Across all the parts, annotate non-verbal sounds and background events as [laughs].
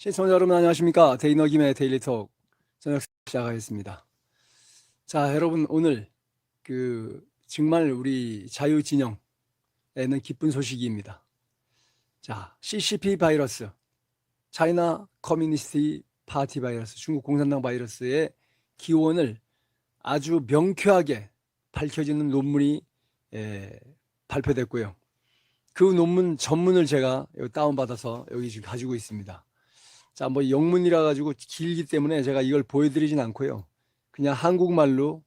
시청자 여러분 안녕하십니까? 데이너 김의 데일리톡 저녁 시작하겠습니다. 자 여러분 오늘 그 정말 우리 자유진영에는 기쁜 소식입니다. 자 CCP 바이러스 차이나 커뮤니스트 파티 바이러스 중국 공산당 바이러스의 기원을 아주 명쾌하게 밝혀지는 논문이 에, 발표됐고요. 그 논문 전문을 제가 다운받아서 여기 지금 가지고 있습니다 자, 뭐 영문이라 가지고 길기 때문에 제가 이걸 보여드리진 않고요. 그냥 한국말로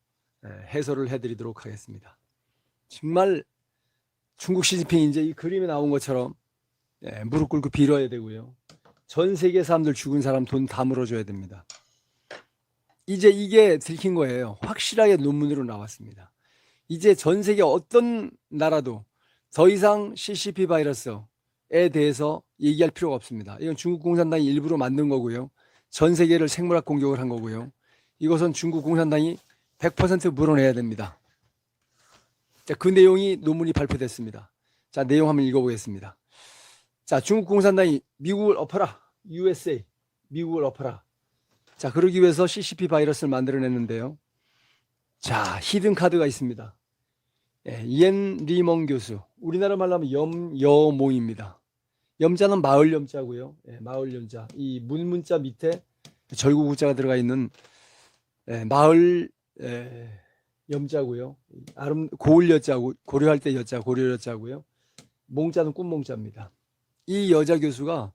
예, 해설을 해드리도록 하겠습니다. 정말 중국 시진핑이 이제 이 그림에 나온 것처럼 예, 무릎 꿇고 빌어야 되고요. 전 세계 사람들 죽은 사람 돈 다 물어줘야 됩니다. 이제 이게 들킨 거예요. 확실하게 논문으로 나왔습니다. 이제 전 세계 어떤 나라도 더 이상 CCP 바이러스에 대해서 얘기할 필요가 없습니다. 이건 중국 공산당이 일부러 만든 거고요. 전 세계를 생물학 공격을 한 거고요. 이것은 중국 공산당이 100% 물어내야 됩니다. 자, 그 내용이 논문이 발표됐습니다. 자, 내용 한번 읽어보겠습니다. 자, 중국 공산당이 미국을 엎어라. USA. 미국을 엎어라. 자, 그러기 위해서 CCP 바이러스를 만들어냈는데요. 자, 히든 카드가 있습니다. 예, 옌 리멍 교수. 우리나라 말로 하면 염여몽입니다. 염자는 마을 염자고요. 예, 마을 염자. 이 문문자 밑에 절구 구자가 들어가 있는 예, 마을 예, 염자고요. 아름 고을 여자고 고려할 때 여자 고려 여자고요. 몽자는 꿈몽자입니다. 이 여자 교수가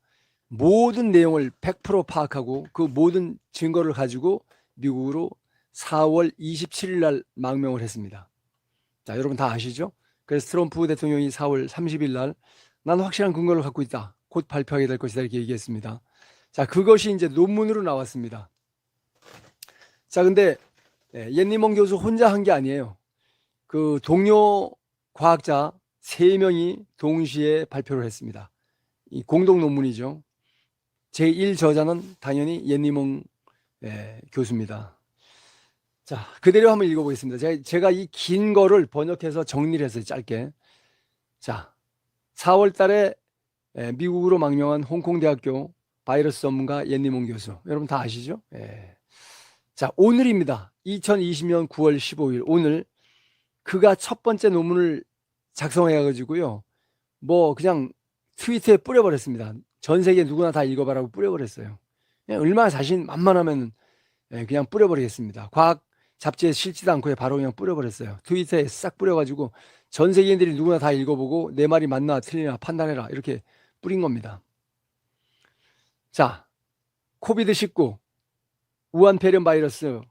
모든 내용을 100% 파악하고 그 모든 증거를 가지고 미국으로 4월 27일 날 망명을 했습니다. 자, 여러분 다 아시죠? 그래서 트럼프 대통령이 4월 30일 날 나는 확실한 근거를 갖고 있다. 곧 발표하게 될 것이다. 이렇게 얘기했습니다. 자, 그것이 이제 논문으로 나왔습니다. 자, 근데 예, 옌니몽 교수 혼자 한 게 아니에요. 그 동료 과학자 세 명이 동시에 발표를 했습니다. 이 공동 논문이죠. 제1 저자는 당연히 옌니몽 예, 교수입니다. 자, 그대로 한번 읽어보겠습니다. 제가, 제가 이 긴 거를 번역해서 정리를 했어요. 짧게. 자, 4월 달에 예, 미국으로 망명한 홍콩 대학교 바이러스 전문가 옌니몽 교수. 여러분 다 아시죠? 예. 자, 오늘입니다. 2020년 9월 15일. 오늘 그가 첫 번째 논문을 작성해 가지고요. 뭐 그냥 트위터에 뿌려 버렸습니다. 전 세계 누구나 다 읽어 봐라고 뿌려 버렸어요. 그냥 얼마나 자신 만만하면 예, 그냥 뿌려 버리겠습니다. 과학 잡지에 실지도 않고 바로 그냥 뿌려 버렸어요. 트위터에 싹 뿌려 가지고 전 세계인들이 누구나 다 읽어보고 내 말이 맞나 틀리나 판단해라 이렇게 뿌린 겁니다. 자, 코비드 19 우한 폐렴 바이러스는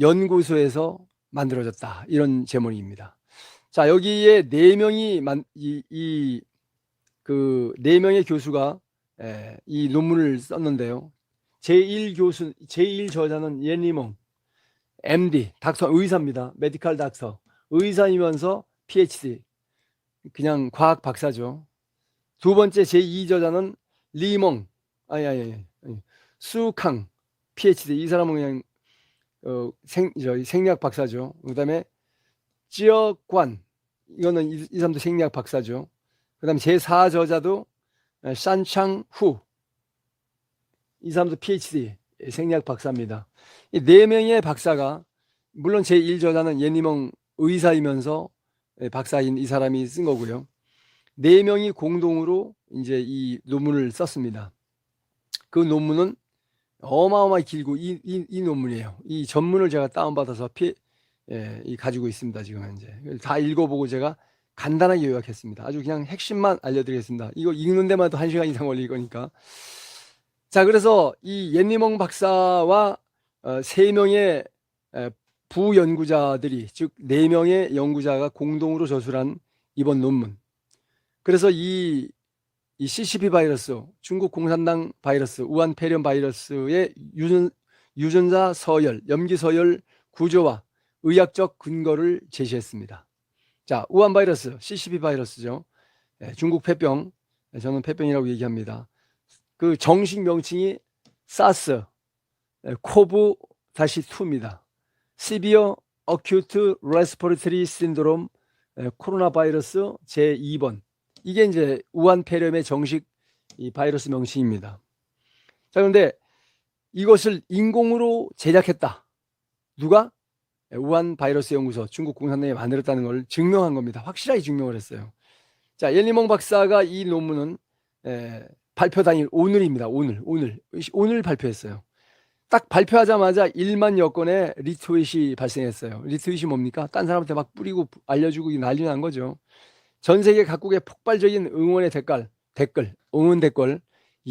연구소에서 만들어졌다 이런 제목입니다. 자 여기에 네 명이 이그네 명의 교수가 에, 이 논문을 썼는데요. 제1 교수 제1 저자는 옌리몽 MD 닥터 의사입니다. 메디칼 닥터 의사이면서 PhD 그냥 과학 박사죠. 두 번째 제2 저자는 리몽 아니 아니 아니 수캉 PhD 이 사람은 그냥 어, 생, 저, 생리학 박사죠. 그 다음에 찌어관 이거는 이, 이 사람도 생리학 박사죠. 그 다음에 제4 저자도 샨창 후. 이 사람도 PhD 생리학 박사입니다. 이 네 명의 박사가 물론 제1 저자는 예니멍 의사이면서 박사인 이 사람이 쓴 거고요. 네 명이 공동으로 이제 이 논문을 썼습니다. 그 논문은 어마어마하게 길고 이, 이, 이 논문이에요. 이 전문을 제가 다운받아서 피, 예, 이 가지고 있습니다. 지금 현재 다 읽어보고 제가 간단하게 요약했습니다. 아주 그냥 핵심만 알려드리겠습니다. 이거 읽는 데만 도한 시간 이상 걸릴 거니까. 자, 그래서 이 옌니멍 박사와 어, 세 명의 에, 부연구자들이 즉 네 명의 연구자가 공동으로 저술한 이번 논문. 그래서 이, 이 CCP 바이러스, 중국 공산당 바이러스, 우한 폐렴 바이러스의 유전, 유전자 서열, 염기 서열 구조와 의학적 근거를 제시했습니다. 자, 우한 바이러스, CCP 바이러스죠. 예, 중국 폐병, 예, 저는 폐병이라고 얘기합니다. 그 정식 명칭이 사스, 예, 코브 다시 2입니다. 시비어 어큐트 레스포리터리 신드롬 코로나 바이러스 제2번. 이게 이제 우한 폐렴의 정식 이 바이러스 명칭입니다. 자, 그런데 이것을 인공으로 제작했다. 누가? 우한 바이러스 연구소 중국 공산당이 만들었다는 걸 증명한 겁니다. 확실하게 증명을 했어요. 자, 옐리몽 박사가 이 논문은 에, 발표 당일 오늘입니다. 오늘, 오늘, 오늘 발표했어요. 딱 발표하자마자 1만 여 건의 리트윗이 발생했어요. 리트윗이 뭡니까? 딴 사람한테 막 뿌리고 알려주고 난리 난 거죠. 전 세계 각국의 폭발적인 응원의 댓글, 댓글, 응원 댓글.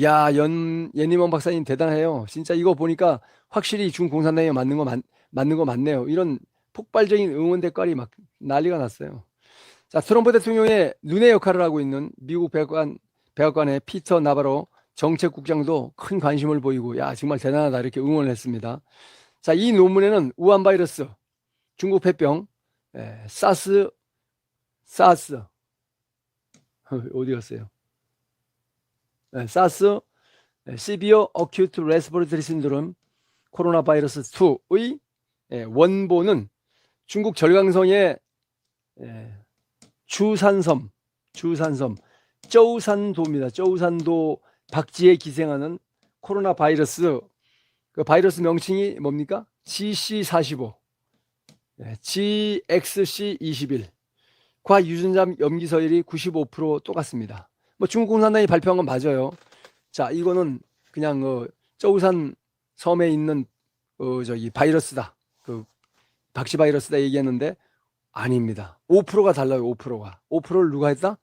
야, 연, 예니먼 박사님 대단해요. 진짜 이거 보니까 확실히 중공산당에 맞는 거 맞, 맞는 거 맞네요. 이런 폭발적인 응원 댓글이 막 난리가 났어요. 자, 트럼프 대통령의 눈의 역할을 하고 있는 미국 백악관, 백악관의 피터 나바로 정책국장도 큰 관심을 보이고, 야, 정말 대단하다. 이렇게 응원을 했습니다. 자, 이 논문에는 우한 바이러스, 중국 폐병, 에, 사스, 사스, 어디 갔어요? 에, 사스, 시비어 어큐트 레스포리터리 신드롬, 코로나 바이러스 2의 원본은 중국 절강성의 에, 주산섬, 주산섬, 저우산도입니다. 저우산도 박지에 기생하는 코로나 바이러스, 그 바이러스 명칭이 뭡니까? GC45, GXC21, 과 유전자 염기서열이 95% 똑같습니다. 뭐 중국 공산당이 발표한 건 맞아요. 자, 이거는 그냥 어, 저우산 섬에 있는 어, 저기 바이러스다. 그 박씨 바이러스다 얘기했는데 아닙니다. 5%가 달라요. 5%가. 5%를 누가 했다?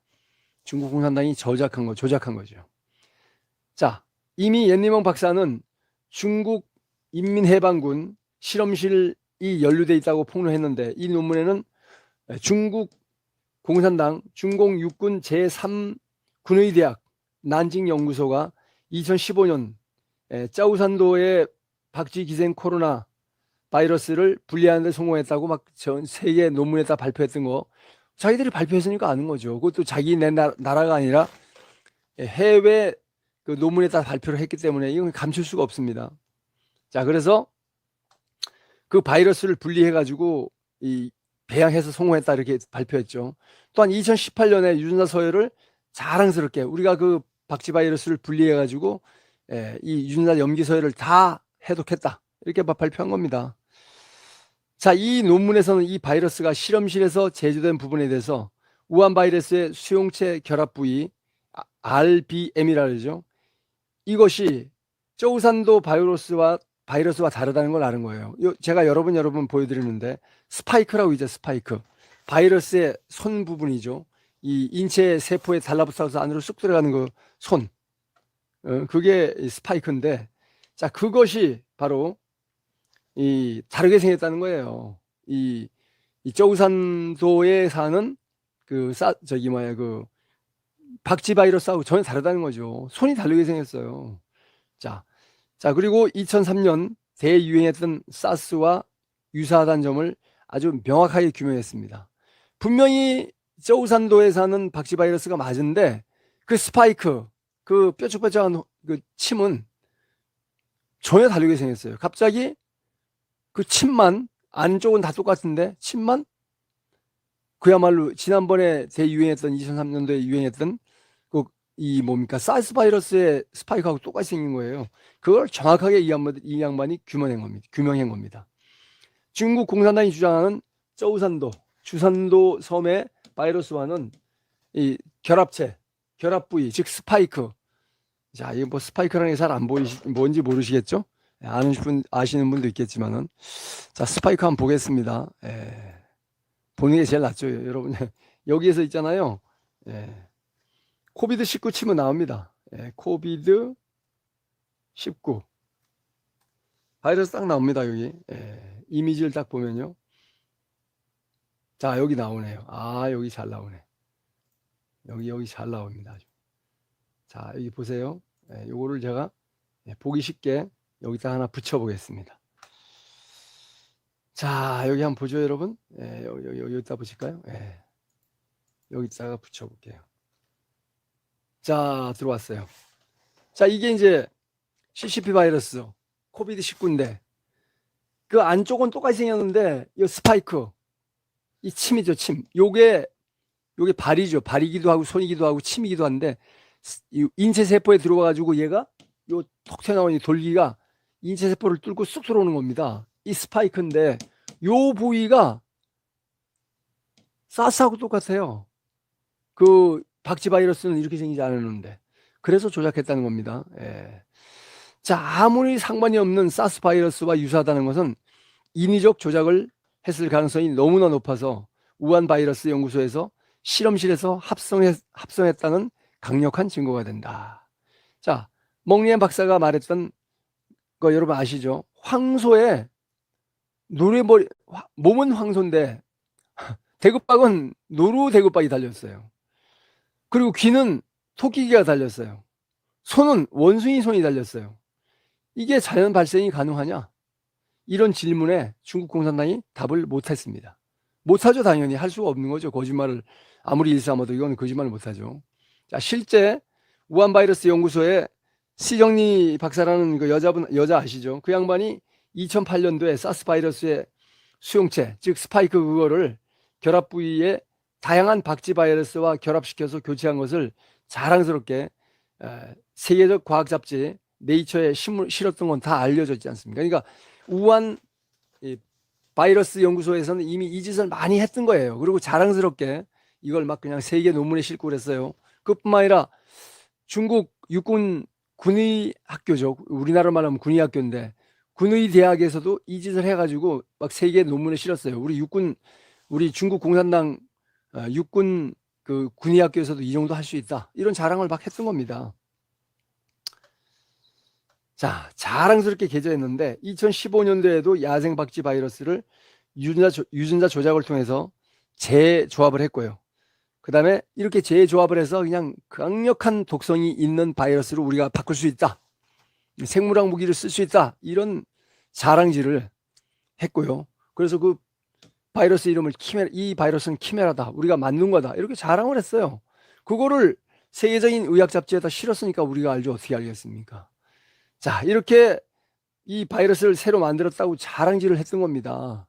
중국 공산당이 저작한 거, 조작한 거죠. 자, 이미 옌리멍 박사는 중국 인민해방군 실험실이 연루돼 있다고 폭로했는데 이 논문에는 중국 공산당 중공 육군 제3 군의대학 난징 연구소가 2015년 짜우산도의 박쥐 기생 코로나 바이러스를 분리하는 데 성공했다고 막 전 세계 논문에다 발표했던 거 자기들이 발표했으니까 아는 거죠. 그것도 자기 내 나, 나라가 아니라 해외 그 논문에다 발표를 했기 때문에 이건 감출 수가 없습니다. 자, 그래서 그 바이러스를 분리해 가지고 이 배양해서 성공했다 이렇게 발표했죠. 또한 2018년에 유전자 서열을 자랑스럽게 우리가 그 박쥐 바이러스를 분리해 가지고 예, 이 유전자 염기 서열을 다 해독했다 이렇게 발표한 겁니다. 자, 이 논문에서는 이 바이러스가 실험실에서 제조된 부분에 대해서 우한 바이러스의 수용체 결합 부위 RBM이라 그러죠. 이것이 저우산도 바이러스와 바이러스와 다르다는 걸 아는 거예요. 제가 여러 번 여러 번 보여드리는데 스파이크라고 이제 스파이크 바이러스의 손 부분이죠. 이 인체 세포에 달라붙어서 안으로 쑥 들어가는 그 손, 어, 그게 스파이크인데, 자 그것이 바로 이 다르게 생겼다는 거예요. 이, 이 저우산도에 사는 그 싸, 저기 뭐야 그 박쥐 바이러스하고 전혀 다르다는 거죠. 손이 다르게 생겼어요. 자, 자 그리고 2003년 대유행했던 사스와 유사하다는 점을 아주 명확하게 규명했습니다. 분명히 저우산도에 사는 박쥐 바이러스가 맞은데 그 스파이크, 그 뾰족뾰족한 그 침은 전혀 다르게 생겼어요. 갑자기 그 침만 안쪽은 다 똑같은데 침만 그야말로 지난번에 대유행했던 2003년도에 유행했던 그 이 뭡니까 사스 바이러스의 스파이크하고 똑같이 생긴 거예요. 그걸 정확하게 이 양반, 이 양반이 규명한 겁니다. 규명한 겁니다. 중국 공산당이 주장하는 저우산도, 주산도 섬의 바이러스와는 이 결합체, 결합 부위, 즉 스파이크. 자, 이거 뭐 스파이크라는 게 잘 안 보이시, 뭔지 모르시겠죠? 예, 아는 분, 아시는 분도 있겠지만은. 자, 스파이크 한번 보겠습니다. 예. 보는 게 제일 낫죠, 여러분. 여기에서 있잖아요. 예. 코비드 19 치면 나옵니다. 예. 코비드 19. 바이러스 딱 나옵니다, 여기. 예. 이미지를 딱 보면요. 자, 여기 나오네요. 아, 여기 잘 나오네. 여기, 여기 잘 나옵니다. 자, 여기 보세요. 예, 요거를 제가 예, 보기 쉽게 여기다 하나 붙여보겠습니다. 자, 여기 한번 보죠, 여러분. 예, 여기, 여기, 여기다 보실까요? 예. 여기다가 붙여볼게요. 자, 들어왔어요. 자, 이게 이제 CCP 바이러스, 코비드 19인데, 그 안쪽은 똑같이 생겼는데, 이 스파이크, 이 침이죠, 침. 요게, 요게 발이죠. 발이기도 하고, 손이기도 하고, 침이기도 한데, 이 인체 세포에 들어와 가지고 얘가 요 톡 튀어나온 이 돌기가 인체 세포를 뚫고 쑥 들어오는 겁니다. 이 스파이크인데 요 부위가 사스하고 똑같아요. 그 박쥐 바이러스는 이렇게 생기지 않았는데 그래서 조작했다는 겁니다. 예. 자 아무리 상관이 없는 사스 바이러스와 유사하다는 것은 인위적 조작을 했을 가능성이 너무나 높아서 우한 바이러스 연구소에서 실험실에서 합성했, 합성했다는 강력한 증거가 된다. 자, 멍리안 박사가 말했던 거 여러분 아시죠? 황소의 노래머리, 화- 몸은 황소인데 [laughs] 대구박은 노루 대구박이 달렸어요. 그리고 귀는 토끼귀가 달렸어요. 손은 원숭이 손이 달렸어요. 이게 자연 발생이 가능하냐? 이런 질문에 중국 공산당이 답을 못했습니다. 못하죠, 당연히. 할 수가 없는 거죠. 거짓말을 아무리 일삼아도 이건 거짓말을 못하죠. 자, 실제 우한 바이러스 연구소에 시정리 박사라는 그 여자분, 여자 아시죠? 그 양반이 2008년도에 사스 바이러스의 수용체, 즉 스파이크 그거를 결합 부위에 다양한 박쥐 바이러스와 결합시켜서 교체한 것을 자랑스럽게 에, 세계적 과학 잡지 네이처에 신문, 실었던 건 다 알려졌지 않습니까? 그러니까 우한 이 바이러스 연구소에서는 이미 이 짓을 많이 했던 거예요. 그리고 자랑스럽게 이걸 막 그냥 세계 논문에 싣고 그랬어요. 그뿐만 아니라 중국 육군 군의 학교죠. 우리나라 말하면 군의 학교인데 군의 대학에서도 이 짓을 해가지고 막 세계 논문에 실었어요. 우리 육군 우리 중국 공산당 어, 육군 그 군의 학교에서도 이 정도 할 수 있다. 이런 자랑을 막 했던 겁니다. 자, 자랑스럽게 개조했는데 2015년도에도 야생 박쥐 바이러스를 유전자, 조- 유전자 조작을 통해서 재조합을 했고요. 그 다음에 이렇게 재조합을 해서 그냥 강력한 독성이 있는 바이러스로 우리가 바꿀 수 있다. 생물학 무기를 쓸 수 있다. 이런 자랑질을 했고요. 그래서 그 바이러스 이름을 키메, 이 바이러스는 키메라다. 우리가 만든 거다. 이렇게 자랑을 했어요. 그거를 세계적인 의학 잡지에다 실었으니까 우리가 알죠. 어떻게 알겠습니까? 자, 이렇게 이 바이러스를 새로 만들었다고 자랑질을 했던 겁니다.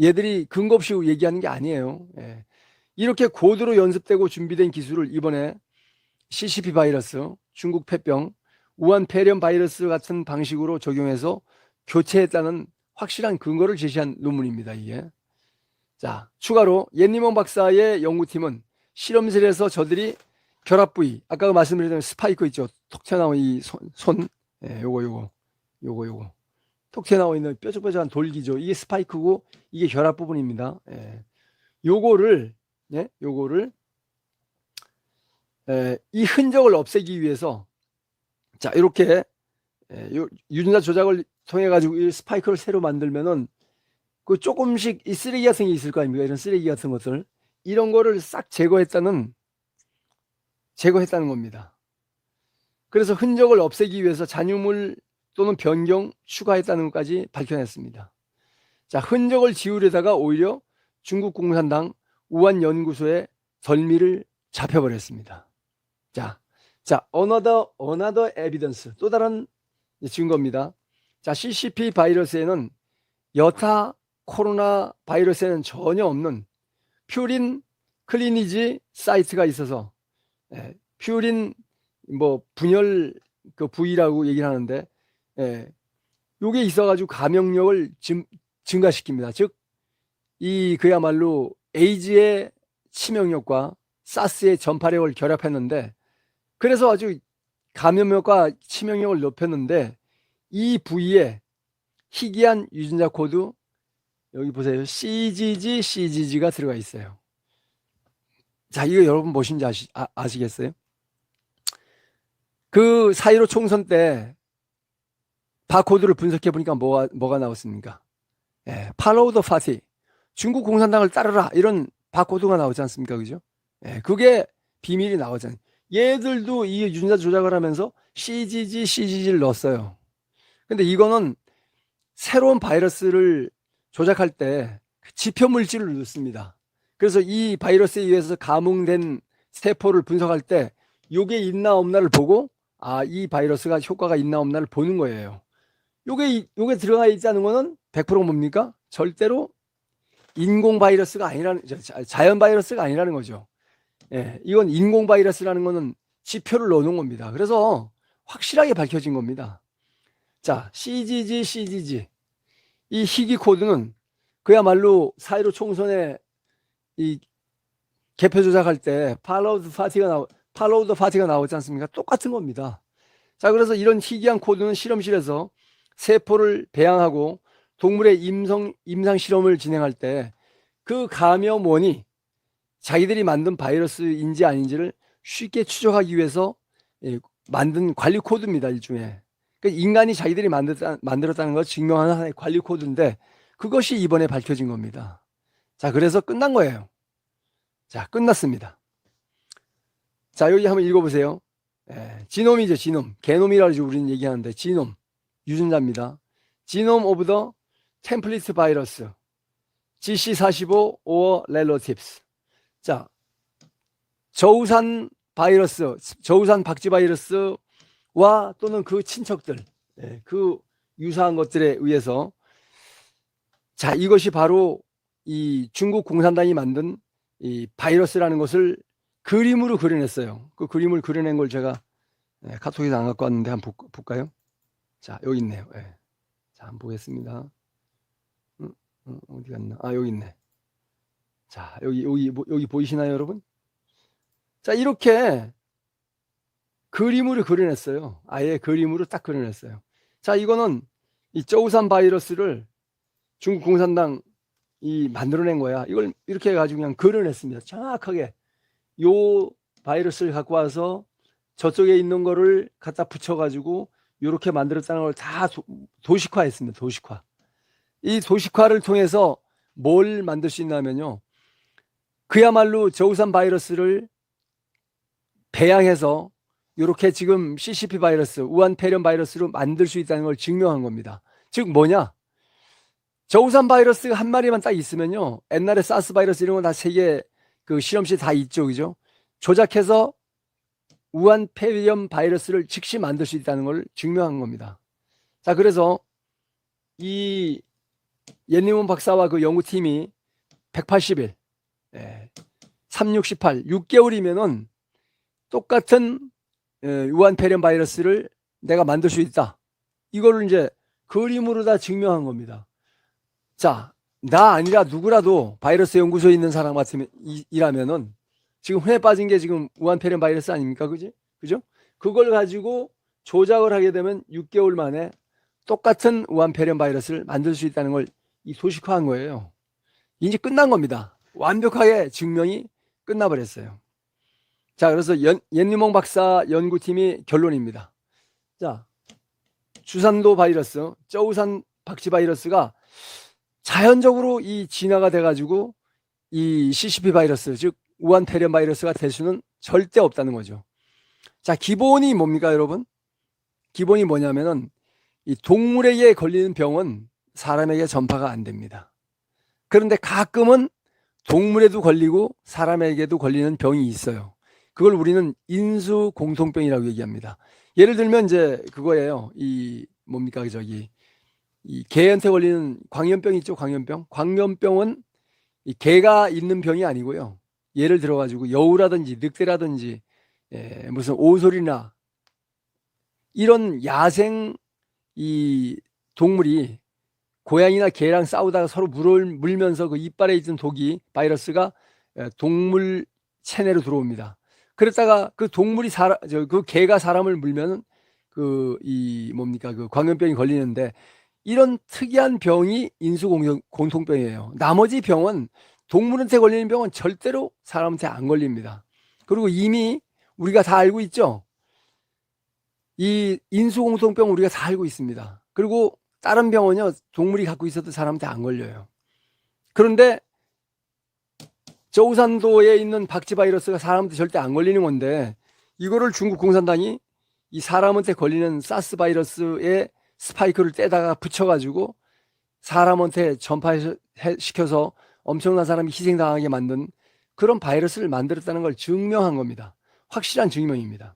얘들이 근거 없이 얘기하는 게 아니에요. 예. 이렇게 고도로 연습되고 준비된 기술을 이번에 CCP 바이러스, 중국 폐병, 우한 폐렴 바이러스 같은 방식으로 적용해서 교체했다는 확실한 근거를 제시한 논문입니다. 이게. 자, 추가로 옌니먼 박사의 연구팀은 실험실에서 저들이 결합 부위, 아까 그 말씀드린 스파이크 있죠. 톡 튀어나온 이 손, 손 예, 요거 요거 요거 요거 톡 튀어나와 있는 뾰족뾰족한 돌기죠. 이게 스파이크고 이게 결합 부분입니다. 예. 요거를 예, 요거를 에, 이 흔적을 없애기 위해서 자 이렇게 에, 요, 유전자 조작을 통해 가지고 이 스파이크를 새로 만들면은 그 조금씩 이 쓰레기 같은 게 있을 거 아닙니까? 이런 쓰레기 같은 것들 이런 거를 싹 제거했다는 제거했다는 겁니다. 그래서 흔적을 없애기 위해서 잔유물 또는 변경 추가했다는 것까지 밝혀냈습니다. 자, 흔적을 지우려다가 오히려 중국 공산당 우한 연구소에 덜미를 잡혀버렸습니다. 자, 자, another, another evidence. 또 다른 증거입니다. 자, CCP 바이러스에는 여타 코로나 바이러스에는 전혀 없는 퓨린 클리니지 사이트가 있어서 예, 퓨린 뭐 분열 그 부위라고 얘기를 하는데 예, 요게 있어가지고 감염력을 증, 증가시킵니다. 즉, 이 그야말로 에이즈의 치명력과 사스의 전파력을 결합했는데 그래서 아주 감염력과 치명력을 높였는데 이 부위에 희귀한 유전자 코드 여기 보세요. CGG, CGG가 들어가 있어요. 자, 이거 여러분 무엇인지 아시, 아, 아시겠어요? 그4.15 총선 때 바코드를 분석해 보니까 뭐가, 뭐가 나왔습니까? 예, 팔로우 더 파티. 중국 공산당을 따르라. 이런 바코드가 나오지 않습니까? 그죠? 예, 그게 비밀이 나오잖아요. 얘들도 이 유전자 조작을 하면서 CGG, CGG를 넣었어요. 근데 이거는 새로운 바이러스를 조작할 때 지표 물질을 넣습니다. 그래서 이 바이러스에 의해서 감응된 세포를 분석할 때 요게 있나 없나를 보고 아, 이 바이러스가 효과가 있나 없나를 보는 거예요. 요게 이- 요게 들어가 있다는 거는 100% 뭡니까? 절대로 인공 바이러스가 아니라는 자연 바이러스가 아니라는 거죠. 예, 이건 인공 바이러스라는 거는 지표를 넣어 놓은 겁니다. 그래서 확실하게 밝혀진 겁니다. 자, CGG, CGG. 이 희귀 코드는 그야말로 사이로 총선에 이 개표 조작할 때 팔로우드 파티가 나오 팔로우드 파티가 나오지 않습니까? 똑같은 겁니다. 자, 그래서 이런 희귀한 코드는 실험실에서 세포를 배양하고 동물의 임성 임상 실험을 진행할 때 그 감염원이 자기들이 만든 바이러스인지 아닌지를 쉽게 추적하기 위해서 예, 만든 관리 코드입니다 일종의 그러니까 인간이 자기들이 만들었다, 만들었다는 걸 증명하는 하나의 관리 코드인데 그것이 이번에 밝혀진 겁니다. 자 그래서 끝난 거예요. 자 끝났습니다. 자 여기 한번 읽어보세요. 예, 지놈이죠 지놈. 게놈이라고 우리는 얘기하는데 지놈 유전자입니다. 지놈 오브 더 템플릿 바이러스 GC45 or relatives. 자 저우산 바이러스, 저우산 박쥐 바이러스 와 또는 그 친척들, 예, 그 유사한 것들에 의해서 자 이것이 바로 이 중국 공산당이 만든 이 바이러스라는 것을 그림으로 그려냈어요. 그 그림을 그려낸 걸 제가 예, 카톡에서 안 갖고 왔는데 한번 볼- 볼까요? 자 여기 있네요. 예. 자 한번 보겠습니다. 음, 음, 어디 갔나? 아 여기 있네. 자 여기 여기 뭐- 여기 보이시나요, 여러분? 자, 이렇게 그림으로 그려냈어요. 아예 그림으로 딱 그려냈어요. 자, 이거는 이 저우산 바이러스를 중국 공산당 이 만들어낸 거야. 이걸 이렇게 해가지고 그냥 그려냈습니다. 정확하게. 요 바이러스를 갖고 와서 저쪽에 있는 거를 갖다 붙여가지고 이렇게 만들었다는 걸 다 도식화했습니다. 도식화. 이 도식화를 통해서 뭘 만들 수 있냐면요. 그야말로 저우산 바이러스를 배양해서 이렇게 지금 CCP 바이러스, 우한 폐렴 바이러스로 만들 수 있다는 걸 증명한 겁니다. 즉 뭐냐? 저우산 바이러스 한 마리만 딱 있으면요. 옛날에 사스 바이러스 이런 거 다 세계 그 실험실 다 있죠. 그죠? 조작해서 우한 폐렴 바이러스를 즉시 만들 수 있다는 걸 증명한 겁니다. 자, 그래서 이 옌리몬 박사와 그 연구팀이 180일, 예, 368, 6개월이면은 똑같은 예, 유한 폐렴 바이러스를 내가 만들 수 있다. 이거를 이제 그림으로 다 증명한 겁니다. 자, 나 아니라 누구라도 바이러스 연구소에 있는 사람 같으면 이- 이라면은 지금 흔해 빠진 게 지금 우한 폐렴 바이러스 아닙니까? 그지? 그죠? 그걸 가지고 조작을 하게 되면 6개월 만에 똑같은 우한 폐렴 바이러스를 만들 수 있다는 걸 이 소식화한 거예요. 이제 끝난 겁니다. 완벽하게 증명이 끝나버렸어요. 자, 그래서 연, 옌리몽 박사 연구팀이 결론입니다. 자, 주산도 바이러스, 저우산 박쥐 바이러스가 자연적으로 이 진화가 돼가지고 이 CCP 바이러스, 즉 우한 폐렴 바이러스가 될 수는 절대 없다는 거죠. 자, 기본이 뭡니까, 여러분? 기본이 뭐냐면은 이 동물에게 걸리는 병은 사람에게 전파가 안 됩니다. 그런데 가끔은 동물에도 걸리고 사람에게도 걸리는 병이 있어요. 그걸 우리는 인수 공통병이라고 얘기합니다. 예를 들면 이제 그거예요. 이 뭡니까 저기 이 개한테 걸리는 광염병 있죠, 광염병. 광염병은 이 개가 있는 병이 아니고요. 예를 들어 가지고 여우라든지 늑대라든지 예, 무슨 오소리나 이런 야생 이 동물이 고양이나 개랑 싸우다가 서로 물을 물면서 그 이빨에 있던 독이 바이러스가 예, 동물 체내로 들어옵니다. 그랬다가 그 동물이 사람 저그 개가 사람을 물면 그이 뭡니까 그 광염병이 걸리는데 이런 특이한 병이 인수 공통, 공통병이에요. 나머지 병은 동물한테 걸리는 병은 절대로 사람한테 안 걸립니다. 그리고 이미 우리가 다 알고 있죠. 이 인수 공통병 우리가 다 알고 있습니다. 그리고 다른 병은요 동물이 갖고 있어도 사람한테 안 걸려요. 그런데 저우산도에 있는 박쥐 바이러스가 사람한테 절대 안 걸리는 건데 이거를 중국 공산당이 이 사람한테 걸리는 사스 바이러스에 스파이크를 떼다가 붙여가지고 사람한테 전파시켜서 엄청난 사람이 희생당하게 만든 그런 바이러스를 만들었다는 걸 증명한 겁니다. 확실한 증명입니다.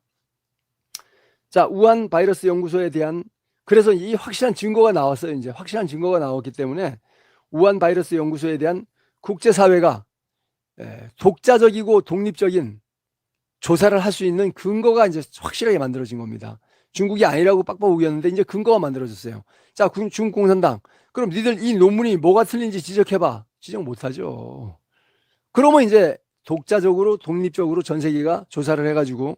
자, 우한 바이러스 연구소에 대한 그래서 이 확실한 증거가 나왔어요. 이제 확실한 증거가 나왔기 때문에 우한 바이러스 연구소에 대한 국제사회가 에, 독자적이고 독립적인 조사를 할 수 있는 근거가 이제 확실하게 만들어진 겁니다. 중국이 아니라고 빡빡 우겼는데 이제 근거가 만들어졌어요. 자, 군- 중국 공산당. 그럼 니들 이 논문이 뭐가 틀린지 지적해봐. 지적 못하죠. 그러면 이제 독자적으로 독립적으로 전 세계가 조사를 해가지고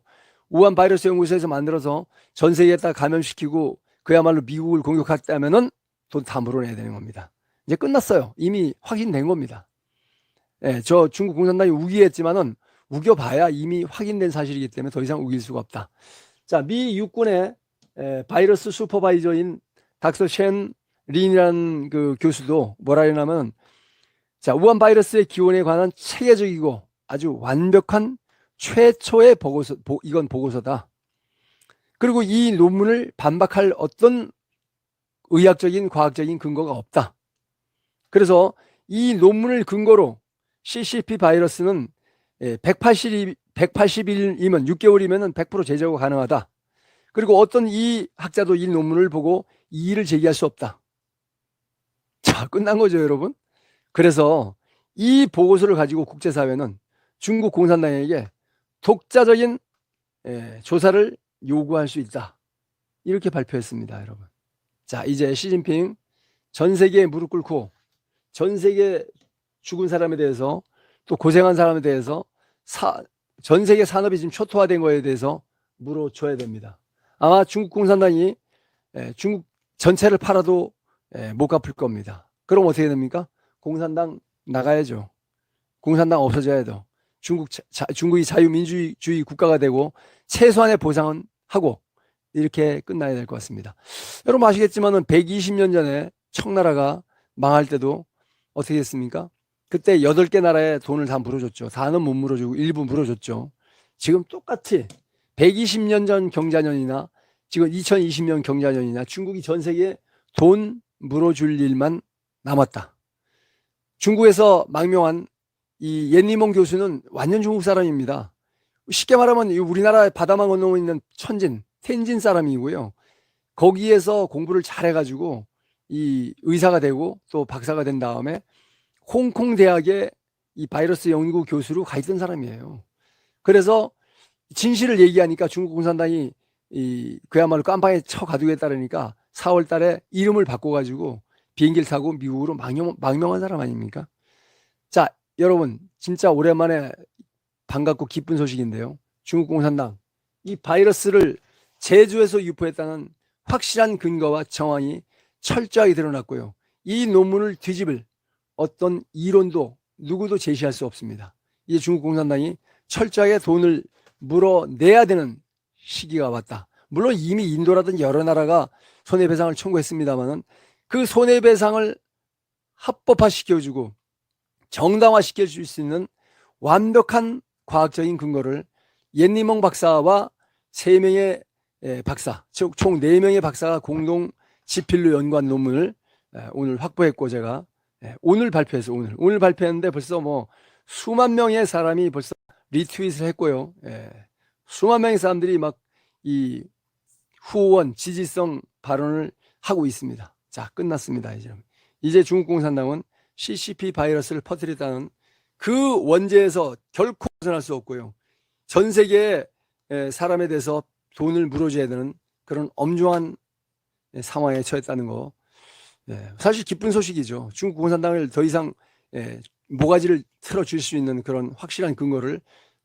우한 바이러스 연구소에서 만들어서 전 세계에다 감염시키고 그야말로 미국을 공격했다면은 돈 다 물어내야 되는 겁니다. 이제 끝났어요. 이미 확인된 겁니다. 예, 저 중국 공산당이 우기했지만은 우겨봐야 이미 확인된 사실이기 때문에 더 이상 우길 수가 없다. 자, 미 육군의 에, 바이러스 슈퍼바이저인 닥터 쉔 린이라는 그 교수도 뭐라 했냐면 자, 우한 바이러스의 기원에 관한 체계적이고 아주 완벽한 최초의 보고서, 보- 이건 보고서다. 그리고 이 논문을 반박할 어떤 의학적인 과학적인 근거가 없다. 그래서 이 논문을 근거로 CCP 바이러스는 180일, 180일이면 6개월이면 100% 제거가 가능하다. 그리고 어떤 이 학자도 이 논문을 보고 이의를 제기할 수 없다. 자, 끝난 거죠, 여러분. 그래서 이 보고서를 가지고 국제사회는 중국 공산당에게 독자적인 예, 조사를 요구할 수 있다. 이렇게 발표했습니다, 여러분. 자, 이제 시진핑 전 세계에 무릎 꿇고 전 세계 죽은 사람에 대해서 또 고생한 사람에 대해서 사, 전 세계 산업이 지금 초토화된 거에 대해서 물어줘야 됩니다. 아마 중국 공산당이 예, 중국 전체를 팔아도 예, 못 갚을 겁니다. 그럼 어떻게 됩니까? 공산당 나가야죠. 공산당 없어져야 돼요. 중국 자- 자- 중국이 자유민주주의 주의 국가가 되고 최소한의 보상은 하고 이렇게 끝나야 될 것 같습니다. 여러분 아시겠지만은 120년 전에 청나라가 망할 때도 어떻게 했습니까? 그때 8개 나라에 돈을 다 물어줬죠. 다는 못 물어주고 일부 물어줬죠. 지금 똑같이 120년 전 경자년이나 지금 2020년 경자년이나 중국이 전 세계에 돈 물어줄 일만 남았다. 중국에서 망명한 이 옌리몽 교수는 완전 중국 사람입니다. 쉽게 말하면 이 우리나라 바다만 건너고 있는 천진, 텐진 사람이고요. 거기에서 공부를 잘해가지고 이 의사가 되고 또 박사가 된 다음에 홍콩 대학의 이 바이러스 연구 교수로 가 있던 사람이에요. 그래서 진실을 얘기하니까 중국 공산당이 이 그야말로 깜빵에 쳐 가두겠다니까 4월 달에 이름을 바꿔 가지고 비행기를 타고 미국으로 망명, 망명한 사람 아닙니까? 자, 여러분, 진짜 오랜만에 반갑고 기쁜 소식인데요. 중국 공산당, 이 바이러스를 제주에서 유포했다는 확실한 근거와 정황이 철저하게 드러났고요. 이 논문을 뒤집을 어떤 이론도 누구도 제시할 수 없습니다. 이제 중국 공산당이 철저하게 돈을 물어내야 되는 시기가 왔다. 물론 이미 인도라든 여러 나라가 손해배상을 청구했습니다만은 그 손해배상을 합법화시켜주고 정당화시켜줄 수 있는 완벽한 과학적인 근거를 옌니멍 박사와 세 명의 예, 박사, 즉총네 명의 박사가 공동 지필로 연구한 논문을 예, 오늘 확보했고 제가 예, 오늘 발표해서 오늘 오늘 발표했는데 벌써 뭐 수만 명의 사람이 벌써 리트윗을 했고요. 예, 수만 명의 사람들이 막 이 후원 지지성 발언을 하고 있습니다. 자 끝났습니다 이제 이제 중국 공산당은 CCP 바이러스를 퍼뜨렸다는 그 원죄에서 결코 벗어날 수 없고요. 전 세계의 에, 사람에 대해서 돈을 물어줘야 되는 그런 엄중한 에, 상황에 처했다는 거. 예, 사실 기쁜 소식이죠. 중국 공산당을 더 이상 예, 모가지를 틀어줄 수 있는 그런 확실한 근거를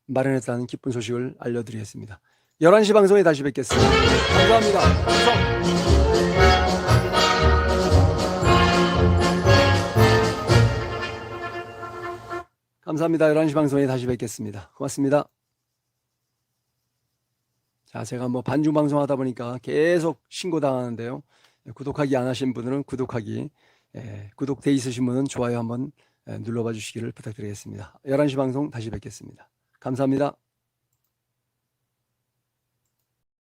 마련했다는 기쁜 소식을 알려드리겠습니다. 11시 방송에 다시 뵙겠습니다. 감사합니다. 감사. 감사합니다. 11시 방송에 다시 뵙겠습니다. 고맙습니다. 자, 제가 뭐 반중 방송 하다 보니까 계속 신고당하는데요. 예, 구독하기 안 하신 분들은 구독하기, 예, 구독돼 있으신 분은 좋아요 한번 예, 눌러봐 주시기를 부탁드리겠습니다. 11시 방송 다시 뵙겠습니다. 감사합니다.